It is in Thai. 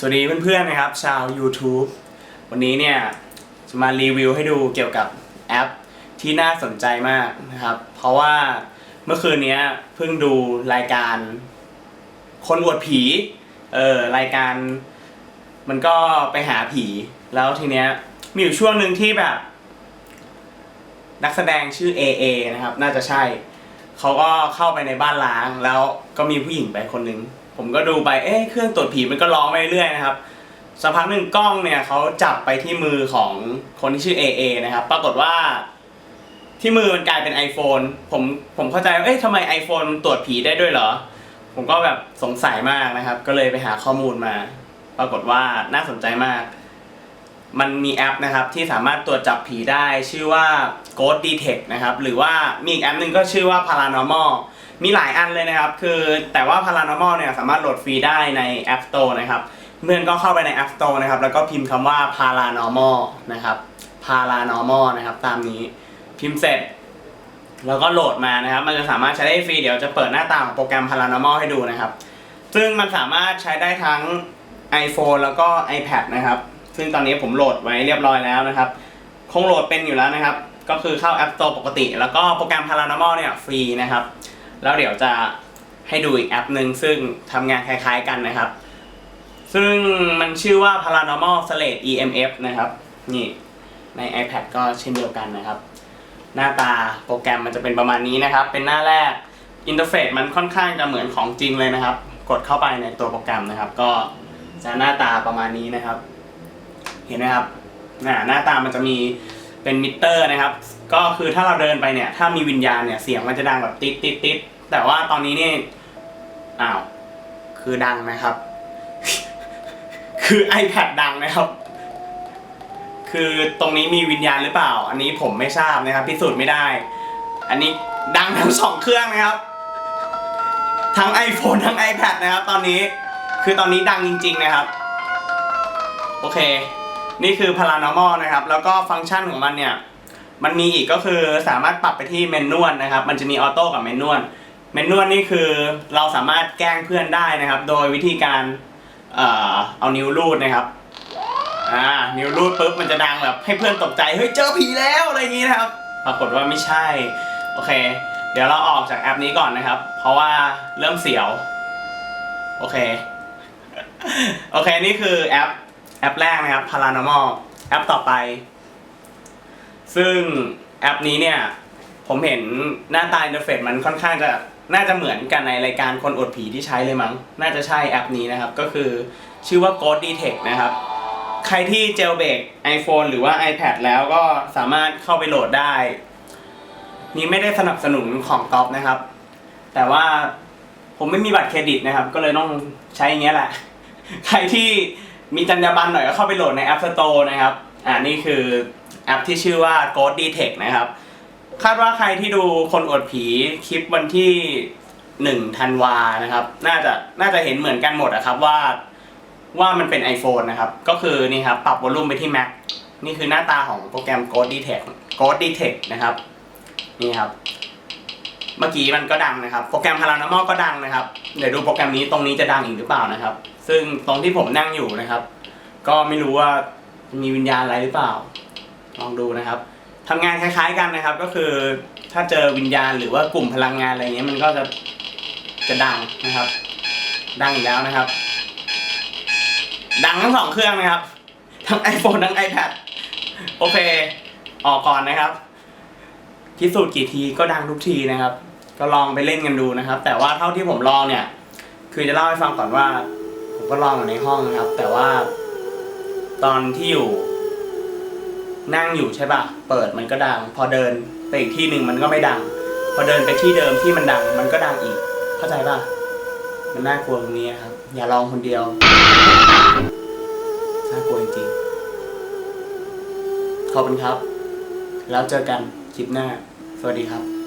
สวัสดีเพื่อนๆนะครับ ชาว YouTube วันนี้เนี่ยจะมารีวิวให้ดูเกี่ยวกับแอปที่น่าสนใจมากนะครับ เพราะว่าเมื่อคืนนี้เพิ่งดูรายการ คนอวดผีเออรายการ มันก็ไปหาผี แล้วทีเนี้ยมีอยู่ช่วงหนึ่งที่แบบ นักแสดงชื่อ AA นะครับ น่าจะใช่ เขาก็เข้าไปในบ้านล้าง แล้วก็มีผู้หญิงไปคนหนึ่ง ผมก็ดูไปเอ๊ะเครื่องตรวจผีมันก็ร้องไปเรื่อยนะครับสักพักหนึ่งกล้องเนี่ยเขาจับไปที่มือของคนที่ชื่อ AA นะครับ ปรากฏว่า ที่มือมันกลายเป็น iPhone ผมผมเข้าใจว่าเอ๊ะทำไม iPhone มันตรวจผีได้ด้วยเหรอ ผมก็แบบสงสัยมากนะครับ ก็เลยไปหาข้อมูลมา ปรากฏว่าน่าสนใจมาก มันมีแอปนะครับที่สามารถตรวจจับผีได้ชื่อว่า Ghost Detect นะครับ หรือว่ามีอีกแอปหนึ่งก็ชื่อว่า Paranormal มีหลายอันเลยนะครับ คือแต่ว่า Paranormal เนี่ยสามารถโหลดฟรีได้ใน App Store นะครับ เพื่อนก็เข้าไปใน App Store นะครับ แล้วก็พิมพ์คำว่า Paranormal นะครับ Paranormal นะครับ ตามนี้ พิมพ์เสร็จ แล้วก็โหลดมานะครับ มันจะสามารถใช้ได้ฟรี เดี๋ยวจะเปิดหน้าตาของโปรแกรม Paranormal ให้ดูนะครับ ซึ่งมันสามารถใช้ได้ทั้ง iPhone แล้วก็ iPad นะครับ ซึ่งตอนนี้ผมโหลดไว้เรียบร้อยแล้วนะครับ คงโหลดเป็นอยู่แล้วนะครับ ก็คือเข้า App Store ปกติ แล้วก็โปรแกรม Paranormal เนี่ยฟรีนะครับ แล้วเดี๋ยวจะให้ดูอีกแอปหนึ่งซึ่งทำงานคล้ายๆกันนะครับ ซึ่งมันชื่อว่า Paranormal Slate EMF นะครับนี่ใน iPad ก็เช่นเดียวกันนะครับ หน้าตาโปรแกรมมันจะเป็นประมาณนี้นะครับ เป็นหน้าแรกอินเทอร์เฟซมันค่อนข้างจะเหมือนของจริงเลยนะครับ กดเข้าไปในตัวโปรแกรมนะครับ ก็จะหน้าตาประมาณนี้นะครับ เห็นไหมครับน่ะหน้าตามันจะมี เป็นมิเตอร์นะครับ ก็คือถ้าเราเดินไปเนี่ย ถ้ามีวิญญาณเนี่ยเสียงมันจะดังแบบติดติดติดแต่ว่าตอนนี้นี่อ้าวคือดังนะครับ คือ iPad ดังนะครับ คือตรงนี้มีวิญญาณหรือเปล่า อันนี้ผมไม่ทราบนะครับ พิสูจน์ไม่ได้ อันนี้ดังทั้งสองเครื่องนะครับ ทั้ง iPhone ทั้ง iPad นะครับ ตอนนี้ คือตอนนี้ดังจริง ๆ นะครับ โอเค นี่คือ paranormal นะครับ แล้วก็ฟังก์ชันของมันเนี่ย มันมีอีกก็คือสามารถปรับไปที่เมนนวลนะครับ มันจะมีออโต้กับเมนนวล เมนนวลนี่คือเราสามารถแกล้งเพื่อนได้นะครับ โดยวิธีการเอ่อเอานิ้วรูดนะครับ อ่า นิ้วรูดปุ๊บมันจะดังแบบให้เพื่อนตกใจ เฮ้ยเจอผีแล้วอะไรอย่างนี้นะครับ ปรากฏว่าไม่ใช่ โอเค เดี๋ยวเราออกจากแอปนี้ก่อนนะครับ เพราะว่าเริ่มเสียว โอเค โอเค นี่คือแอป แอปแรกนะครับ Paranormal แอปต่อไป ซึ่งแอปนี้เนี่ย ผมเห็นหน้าตาอินเทอร์เฟซมันค่อนข้างจะน่าจะเหมือนกันในรายการคนอดผีที่ใช้เลยมั้ง น่าจะใช่แอปนี้นะครับ ก็คือชื่อว่า Ghost Detect นะครับ ใครที่เจลเบรก iPhone หรือว่า iPad แล้วก็สามารถเข้าไปโหลดได้ นี่ไม่ได้สนับสนุนของก๊อฟนะครับ แต่ว่าผมไม่มีบัตรเครดิตนะครับ ก็เลยต้องใช้อย่างเงี้ยแหละ ใครที่ มีจรรยาบรรณหน่อยก็เข้าไปโหลดใน App Store นะครับ อ่านี่คือแอปที่ชื่อว่า Ghost Detect นะครับ คาดว่าใครที่ดูคนอวดผีคลิปวันที่1ธันวานะครับ น่าจะน่าจะเห็นเหมือนกันหมดอะครับว่าว่ามันเป็น iPhone นะครับ ก็คือนี่ครับปรับวอลลุ่มไปที่ Mac นี่คือหน้าตาของโปรแกรม Ghost Detect Ghost Detect นะครับ นี่ครับ เมื่อกี้มันก็ดังนะครับ โปรแกรม Paranormal ก็ดังนะครับ เดี๋ยวดูโปรแกรมนี้ตรงนี้จะดังอีกหรือเปล่านะครับ ซึ่งตรงที่ผมนั่งอยู่นะครับ ก็ไม่รู้ว่ามีวิญญาณอะไรหรือเปล่า ลองดูนะครับทำงานคล้ายๆกันนะครับ ก็คือถ้าเจอวิญญาณหรือว่ากลุ่มพลังงานอะไรเงี้ยมันก็จะจะดังนะครับ ดังอีกแล้วนะครับ ดังทั้งสองเครื่องนะครับ ทั้ง iPhone ทั้ง iPad โอเค ออกก่อนนะครับพิสูจน์กี่ทีก็ดังทุกทีนะครับ ก็ลองไปเล่นกันดูนะครับ แต่ว่าเท่าที่ผมลองเนี่ย คือจะเล่าให้ฟังก่อนว่า ผมก็ลองอยู่ในห้องนะครับ แต่ว่า ตอนที่อยู่ นั่งอยู่ใช่ป่ะเปิดมันก็ดัง พอเดินไปอีกที่หนึ่งมันก็ไม่ดัง พอเดินไปที่เดิมที่มันดัง มันก็ดังอีก เข้าใจป่ะมันน่ากลัวตรงนี้ครับ อย่าลองคนเดียวน่ากลัวจริงๆขอบคุณครับ แล้วเจอกันคลิปหน้า สวัสดีครับ